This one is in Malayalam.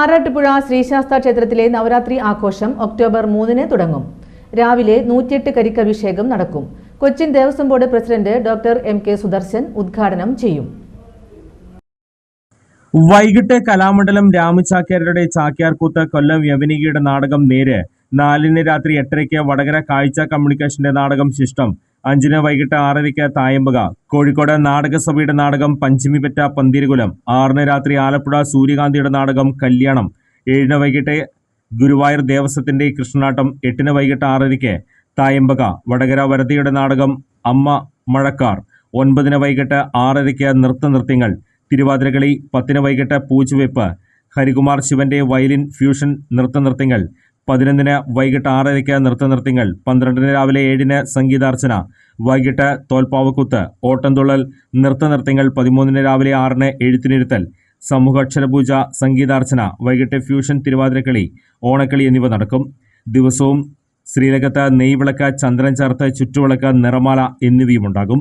ആറാട്ടുപുഴ ശ്രീശാസ്ത ക്ഷേത്രത്തിലെ നവരാത്രി ആഘോഷം ഒക്ടോബർ മൂന്നിന് തുടങ്ങും. രാവിലെ നൂറ്റിയെട്ട് കരിക്കഭിഷേകം നടക്കും. Cochin Devaswom board president doctor M K Sudarshan ഉദ്ഘാടനം ചെയ്യും. വൈകിട്ട് കലാമണ്ഡലം രാമചാക്യാരുടെ ചാക്യാർകൂത്ത് കൊല്ലം യവനികയുടെ നാടകം നേര്. നാലിന് രാത്രി എട്ടരയ്ക്ക് വടകര കാഴ്ച കമ്മ്യൂണിക്കേഷന്റെ നാടകം ശിഷ്ടം. അഞ്ചിന് വൈകിട്ട് ആറരയ്ക്ക് തായമ്പക കോഴിക്കോട് നാടകസഭയുടെ നാടകം പഞ്ചമിപെറ്റ പന്തിരുകുലം ആറിന് രാത്രി ആലപ്പുഴ സൂര്യകാന്തിയുടെ നാടകം കല്യാണം ഏഴിന് വൈകിട്ട് ഗുരുവായൂർ ദേവസ്വത്തിന്റെ കൃഷ്ണനാട്ടം എട്ടിന് വൈകിട്ട് ആറരയ്ക്ക് തായമ്പക വടകര വരതിയുടെ നാടകം അമ്മ മഴക്കാർ ഒൻപതിന് വൈകിട്ട് ആറരയ്ക്ക് നൃത്തനൃത്യങ്ങൾ തിരുവാതിരകളി പത്തിന് വൈകിട്ട് പൂച്ചുവെപ്പ് ഹരികുമാർ ശിവന്റെ വയലിൻ ഫ്യൂഷൻ നൃത്ത നൃത്തനൃത്യങ്ങൾ പതിനൊന്നിന് വൈകിട്ട് ആറരയ്ക്ക് നൃത്തനൃത്യങ്ങൾ പന്ത്രണ്ടിന് രാവിലെ ഏഴിന് സംഗീതാർച്ചന വൈകിട്ട് തോൽപ്പാവക്കുത്ത് ഓട്ടംതുള്ളൽ നൃത്തനൃത്യങ്ങൾ പതിമൂന്നിന് രാവിലെ ആറിന് എഴുത്തിനിരുത്തൽ സമൂഹാക്ഷരപൂജ സംഗീതാർച്ചന വൈകിട്ട് ഫ്യൂഷൻ തിരുവാതിരക്കളി ഓണക്കളി എന്നിവ നടക്കും. ദിവസവും ശ്രീലകത്ത് നെയ്വിളക്ക് ചന്ദ്രൻ ചേർത്ത് ചുറ്റുവിളക്ക് നിറമാല എന്നിവയുമുണ്ടാകും